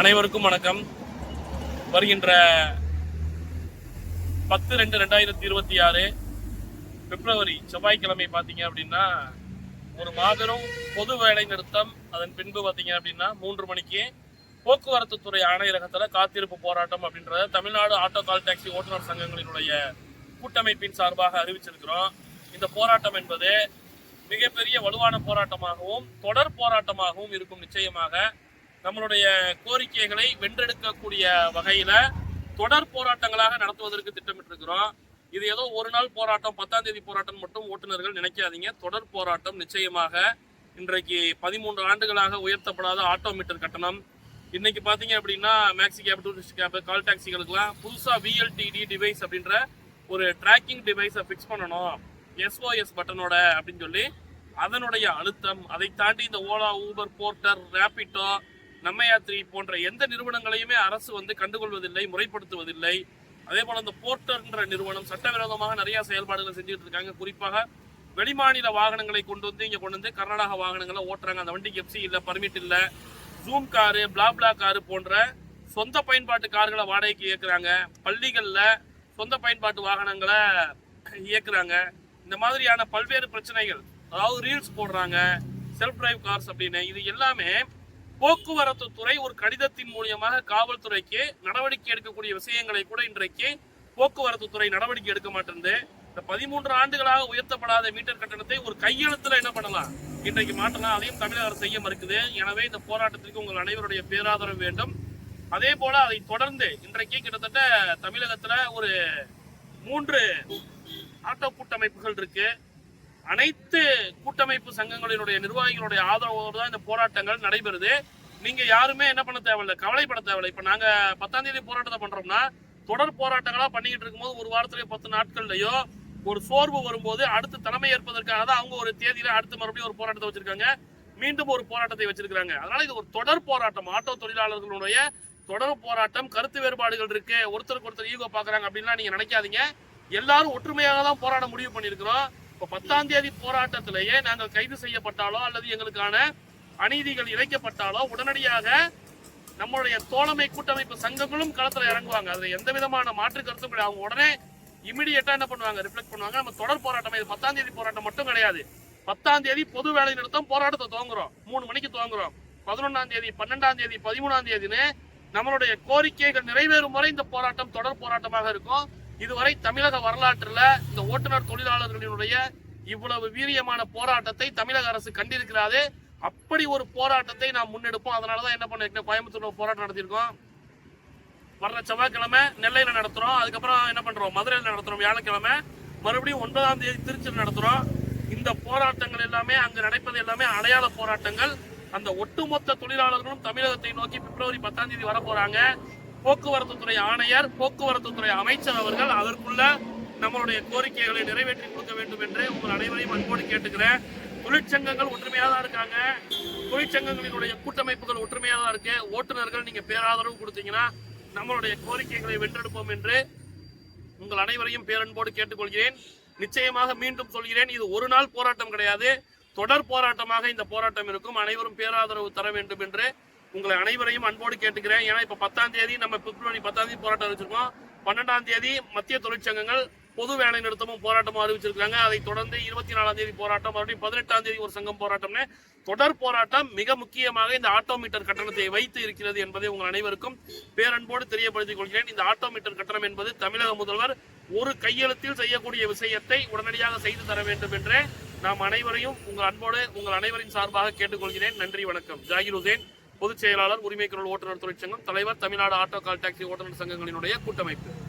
அனைவருக்கும் வணக்கம். வருகின்ற பத்து ரெண்டு ரெண்டாயிரத்தி இருபத்தி ஆறு பிப்ரவரி செவ்வாய்க்கிழமை பார்த்தீங்க அப்படின்னா ஒரு மாபெரும் பொது வேலை நிறுத்தம். அதன் பின்பு பார்த்தீங்க அப்படின்னா மூன்று மணிக்கு போக்குவரத்து துறை ஆணையரகத்தில் காத்திருப்பு போராட்டம் அப்படின்றத தமிழ்நாடு ஆட்டோ கால் டாக்ஸி ஓட்டுநர் சங்கங்களினுடைய கூட்டமைப்பின் சார்பாக அறிவிச்சிருக்கிறோம். இந்த போராட்டம் என்பது மிகப்பெரிய வலுவான போராட்டமாகவும் தொடர் போராட்டமாகவும் இருக்கும் நிச்சயமாக. நம்மளுடைய கோரிக்கைகளை வென்றெடுக்கக்கூடிய வகையில தொடர் போராட்டங்களாக நடத்துவதற்கு திட்டமிட்டிருக்கிறோம். இது ஏதோ ஒரு நாள் போராட்டம் பத்தாம் தேதி போராட்டம் மட்டும் ஓட்டுநர்கள் நினைக்காதீங்க. தொடர் போராட்டம் நிச்சயமாக இன்றைக்கு பதிமூன்று ஆண்டுகளாக உயர்த்தப்படாத ஆட்டோ மீட்டர் கட்டணம். இன்னைக்கு பார்த்தீங்க அப்படின்னா maxi cab tourist cab call டாக்ஸிகளுக்குலாம் புதுசாக விஎல்டிடி டிவைஸ் அப்படின்ற ஒரு ட்ராக்கிங் டிவைஸை ஃபிக்ஸ் பண்ணணும். எஸ்ஓஎஸ் பட்டனோட அப்படின்னு சொல்லி அதனுடைய அழுத்தம் அதை தாண்டி இந்த ஓலா ஊபர் போர்ட்டர் ரேபிட்டோ நம்ம யாத்திரை போன்ற எந்த நிறுவனங்களையுமே அரசு வந்து கண்டுகொள்வதில்லை முறைப்படுத்துவதில்லை. அதே போல இந்த போர்ட்டர்ன்ற நிறுவனம் சட்டவிரோதமாக நிறைய செயல்பாடுகளை செஞ்சுட்டு இருக்காங்க. குறிப்பாக வெளிமாநில வாகனங்களை கொண்டு வந்து இங்க கொண்டு வந்து கர்நாடக வாகனங்களை ஓட்டுறாங்க. அந்த வண்டிக்கு எஃப்சி இல்ல பர்மிட் இல்ல. ஜூம் காரு பிளாப்ளா காரு போன்ற சொந்த பயன்பாட்டு கார்களை வாடகைக்கு இயக்குறாங்க. பள்ளிகளில் சொந்த பயன்பாட்டு வாகனங்களை இயக்குறாங்க. இந்த மாதிரியான பல்வேறு பிரச்சனைகள் அதாவது ரீல்ஸ் போடுறாங்க செல்ஃப் டிரைவ் கார்ஸ் அப்படின்னு. இது எல்லாமே போக்குவரத்து துறை ஒரு கடிதத்தின் மூலியமாக காவல்துறைக்கு நடவடிக்கை எடுக்கக்கூடிய விஷயங்களை கூட இன்றைக்கு போக்குவரத்து துறை நடவடிக்கை எடுக்க மாட்டேங்குது. இந்த பதிமூன்று ஆண்டுகளாக உயர்த்தப்படாத மீட்டர் கட்டணத்தை ஒரு கையெழுத்துல என்ன பண்ணலாம்? இன்றைக்கு மாற்றலாம் அதையும் தமிழக அரசு செய்ய மறுக்குது. எனவே இந்த போராட்டத்திற்கு உங்கள் அனைவருடைய பேராதரவு வேண்டும். அதே போல அதை தொடர்ந்து இன்றைக்கு கிட்டத்தட்ட தமிழகத்துல ஒரு மூன்று ஆட்டோ கூட்டமைப்புகள் இருக்கு. அனைத்து கூட்டமைப்பு சங்கங்களினுடைய நிர்வாகிகளுடைய ஆதரவோடு தான் இந்த போராட்டங்கள் நடைபெறுது. நீங்க யாருமே என்ன பண்ண தேவையில்ல கவலைப்பட தேவையில்லை. இப்ப நாங்க பத்தாம் தேதி போராட்டத்தை பண்றோம்னா தொடர் போராட்டங்களா பண்ணிக்கிட்டு இருக்கும்போது ஒரு வாரத்திலேயோ பத்து நாட்கள்லயோ ஒரு சோர்வு வரும்போது அடுத்து தலைமை ஏற்பதற்காக தான் அவங்க ஒரு தேதியில அடுத்து மறுபடியும் ஒரு போராட்டத்தை வச்சிருக்காங்க. மீண்டும் ஒரு போராட்டத்தை வச்சிருக்காங்க அதனால இது ஒரு தொடர் போராட்டம். ஆட்டோ தொழிலாளர்களுடைய தொடர் போராட்டம் கருத்து வேறுபாடுகள் இருக்கு. ஒருத்தருக்கு ஒருத்தர் ஈகோ பாக்குறாங்க அப்படின்லாம் நீங்க நினைக்காதீங்க. எல்லாரும் ஒற்றுமையாக தான் போராட முடிவு பண்ணியிருக்கிறோம். இப்போ பத்தாம் தேதி போராட்டத்திலேயே நாங்கள் கைது செய்யப்பட்டாலோ அல்லது எங்களுக்கான அநீதிகள் இழைக்கப்பட்டாலோ உடனடியாக நம்மளுடைய தோழமை கூட்டமைப்பு சங்கங்களும் களத்தில் இறங்குவாங்க. அதில் எந்த விதமான மாற்று கருத்தும் கிடையாது. அவங்க உடனே இமிடியேட்டா என்ன பண்ணுவாங்க? ரிஃப்ளெக்ட் பண்ணுவாங்க. நம்ம தொடர் போராட்டம் இது. பத்தாம் தேதி போராட்டம் மட்டும் கிடையாது. பத்தாம் தேதி பொது வேலை நிறுத்தம் போராட்டத்தை துவங்குறோம். மூணு மணிக்கு துவங்குறோம். பதினொன்றாம் தேதி பன்னெண்டாம் தேதி பதிமூணாம் தேதின்னு நம்மளுடைய கோரிக்கைகள் நிறைவேறும் வரை இந்த போராட்டம் தொடர் போராட்டமாக இருக்கும். இதுவரை தமிழக வரலாற்றில் இந்த ஓட்டுநர் தொழிலாளர்களினுடைய இவ்வளவு வீரியமான போராட்டத்தை தமிழக அரசு கண்டிருக்கிறாது அப்படி ஒரு போராட்டத்தை நாம் முன்னெடுப்போம். அதனாலதான் என்ன பண்ண கோயம்புத்தூர்ல போராட்டம் நடத்தியிருக்கோம். வர்ற செவ்வாய்க்கிழமை நெல்லையில் நடத்துகிறோம் அதுக்கப்புறம் என்ன பண்ணுறோம் மதுரையில் நடத்துகிறோம் வியாழக்கிழமை. மறுபடியும் ஒன்பதாம் தேதி திருச்சியில் நடத்துகிறோம் இந்த போராட்டங்கள் எல்லாமே அங்கு நடப்பது எல்லாமே அடையாள போராட்டங்கள். அந்த ஒட்டுமொத்த தொழிலாளர்களும் தமிழகத்தை நோக்கி பிப்ரவரி பத்தாம் தேதி வர போறாங்க போக்குவரத்து துறை ஆணையர் போக்குவரத்து துறை அமைச்சர் அவர்கள் அதற்குள்ள நம்மளுடைய கோரிக்கைகளை நிறைவேற்றி கொடுக்க வேண்டும் என்று உங்கள் அனைவரையும் அன்போடு கேட்டுக்கிறேன். தொழிற்சங்கங்கள் ஒற்றுமையாக தான் இருக்காங்க. தொழிற்சங்கங்களினுடைய கூட்டமைப்புகள் ஒற்றுமையாக தான் இருக்கு. ஓட்டுநர்கள் நீங்க பேராதரவு கொடுத்தீங்கன்னா நம்மளுடைய கோரிக்கைகளை வென்றெடுப்போம் என்று உங்கள் அனைவரையும் பேரன்போடு கேட்டுக்கொள்கிறேன். நிச்சயமாக மீண்டும் சொல்கிறேன் இது ஒரு நாள் போராட்டம் கிடையாது. தொடர் போராட்டமாக இந்த போராட்டம் இருக்கும். அனைவரும் பேராதரவு தர வேண்டும் என்று உங்களை அனைவரையும் அன்போடு கேட்டுக்கிறேன். ஏன்னா இப்ப பத்தாம் தேதி நம்ம பிப்ரவரி பத்தாம் தேதி போராட்டம் அறிவிச்சிருக்கோம். பன்னெண்டாம் தேதி மத்திய தொழிற்சங்கங்கள் பொது வேலை நிறுத்தமும் போராட்டமும் அறிவிச்சிருக்காங்க அதை தொடர்ந்து இருபத்தி நாலாம் தேதி போராட்டம் மறுபடியும் பதினெட்டாம் தேதி ஒரு சங்கம் போராட்டம்னு தொடர் போராட்டம் மிக முக்கியமாக இந்த ஆட்டோ மீட்டர் கட்டணத்தை வைத்து இருக்கிறது என்பதை உங்கள் அனைவருக்கும் பேரன்போடு தெரியப்படுத்திக் கொள்கிறேன். இந்த ஆட்டோ மீட்டர் கட்டணம் என்பது தமிழக முதல்வர் ஒரு கையெழுத்தில் செய்யக்கூடிய விஷயத்தை உடனடியாக செய்து தர வேண்டும் என்று நாம் அனைவரையும் உங்கள் அன்போடு உங்கள் அனைவரின் சார்பாக கேட்டுக்கொள்கிறேன். நன்றி வணக்கம். ஜாகிர் உசேன். பொதுச் செயலாளர் உரிமை குரல் ஓட்டுநர் தொழிற்சங்கம் தலைவர் தமிழ்நாடு ஆட்டோ கால் டாக்ஸி ஓட்டுநர் சங்கங்களினுடைய கூட்டமைப்பு.